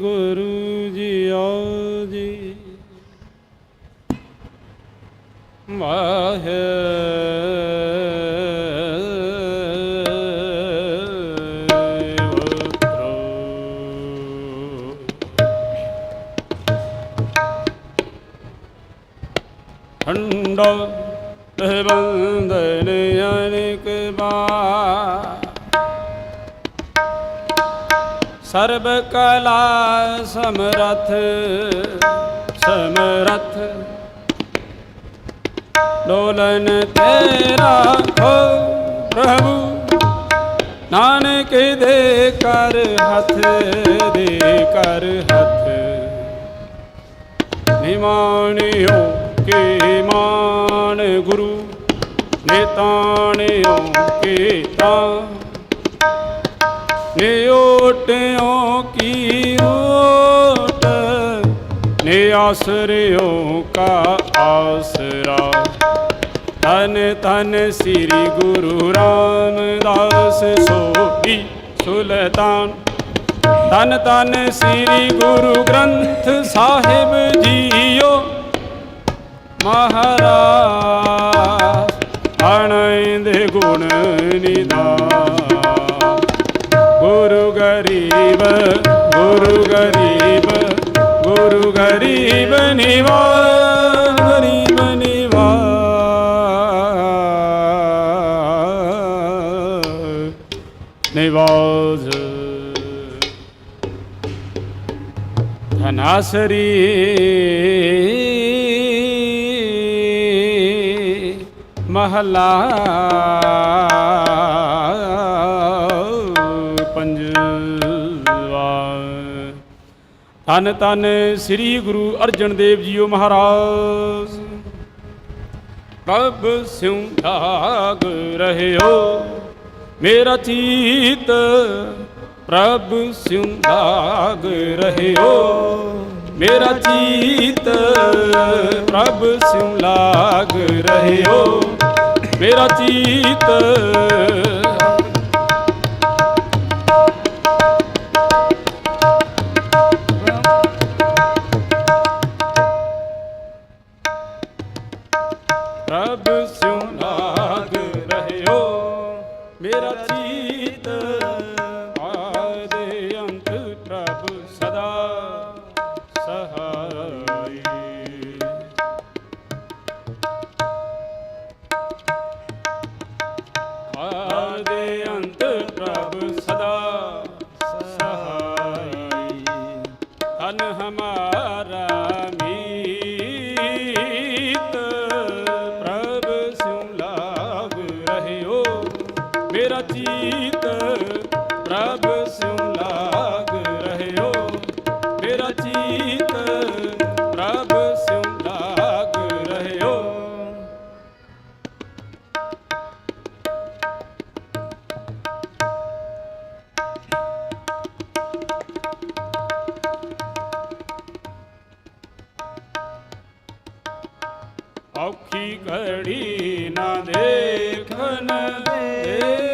ਗੁਰੂ ਜੀ ਆਓ ਜੀ ਵਾਹਿਗੁਰੂ। ਠੰਡਾ ਰਹਿ ਬੰਦਨ ਅਨੇਕ ਬਾਰ। ਸਰਬ ਕਲਾ ਸਮਰਥ ਸਮਰਥ। ਡੋਲਨ ਤੇਰਾ ਹੋ ਪ੍ਰਭੂ, ਨਾਨਕ ਦੇ ਕਰ ਹੱਥ, ਦੇ ਕਰ ਹੱਥ। ਨਿਮਾਣਿਓ ਕੇ ਮਾਨ ਗੁਰੂ, ਨੇਤਾਣਿਓ ਕੇ ਤਾਂ। ਨੇ ਓਟਿਓ ਕੀ ਓਟ ਨੇ ਆਸਰਿਓ ਕਾ ਆਸਰਾ। ਤਨ ਤਨ ਸ੍ਰੀ ਗੁਰੂ ਰਾਮਦਾਸ ਸੋਢੀ ਸੁਲਤਾਨ। ਤਨ ਤਨ ਸ੍ਰੀ ਗੁਰੂ ਗ੍ਰੰਥ ਸਾਹਿਬ ਜੀਓ। ਮਹਾਰਾਜ ਅਣਿੰਦ ਗੁਣ ਨਿਦਾਨ। गरीब गुरु गरीब गुरु गरीब निवार गरीब निवार निवाज धनासरी महला ਧੰਨ ਧੰਨ ਸ੍ਰੀ ਗੁਰੂ ਅਰਜਨ ਦੇਵ ਜੀਓ ਮਹਾਰਾਜ। ਪ੍ਰਭ ਸਿਉ ਲਾਗ ਰਹਿਓ, ਮੇਰਾ ਚੀਤ ਪ੍ਰਭ ਸਿਉ ਲਾਗ ਰਹਿਓ, ਮੇਰਾ ਚੀਤ ਪ੍ਰਭ ਸਿਉ ਲਾਗ ਰਹਿਓ, ਮੇਰਾ ਚੀਤ ਸਿਉ ਲਾਗ ਰਹਿਓ? ਮੇਰਾ ਚੀਤ ਔਖੀ ਘੜੀ ਨਾ ਦੇਖਣ ਦੇਈ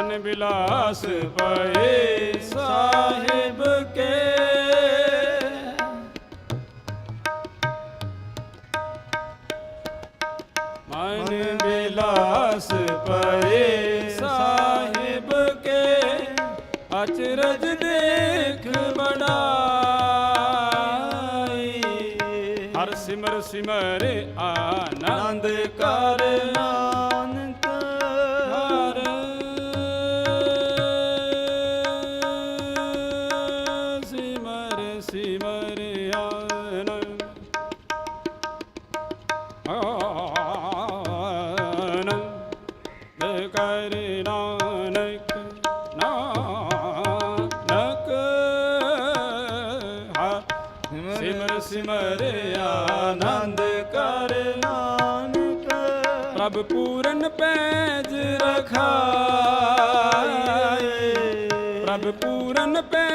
ਮਨ ਵਿਲਾਸ ਪਏ ਸਾਹਿਬ ਕੇ। ਮਨ ਬਿਲਾਸ ਪਏ ਸਾਹਿਬ ਕੇ। ਅਚਰਜ ਦੇਖ ਬੜਾਈ ਹਰ ਸਿਮਰ ਸਿਮਰ ਆਨੰਦ ਕਰਨਾ। ਆਨੰਦ ਨਾਨਕ ਨਾਨਕ। ਸਿਮਰ ਸਿਮਰ ਆਨੰਦ ਕਰ ਨਾਨਕ। ਪ੍ਰਭ ਪੂਰਨ ਪੈਜ ਰਖਾਏ। ਪ੍ਰਭ ਪੂਰਨ ਪੈਜ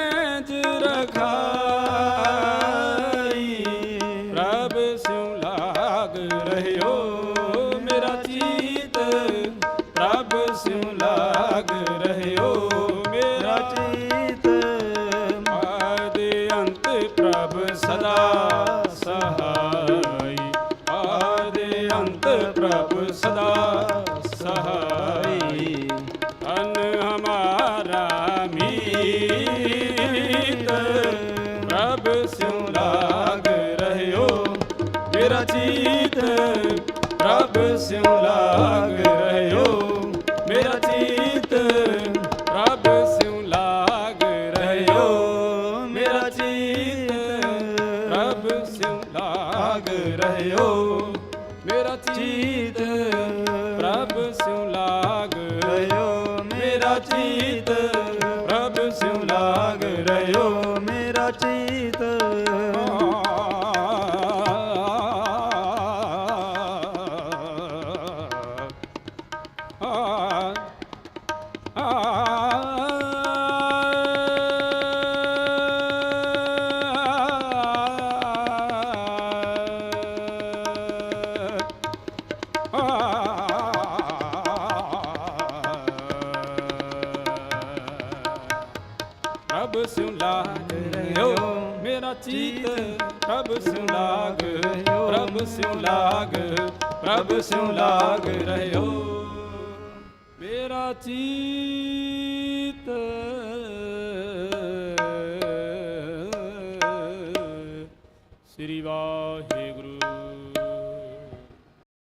ਪ੍ਰਭ ਸਿਉ ਲਾਗ ਰਹਿਓ ਮੇਰਾ ਚੀਤ ਪ੍ਰਭ ਸਿਉ ਲਾਗ ਰਹਿਓ ਮੇਰਾ ਚੀਤ ਪ੍ਰਭ ਸਿਉ ਲਾਗ ਪ੍ਰਭ ਸਿਉ ਲਾਗ ਪ੍ਰਭ ਸਿਉ ਲਾਗ ਰਹਿਓ ਮੇਰਾ ਚੀਤ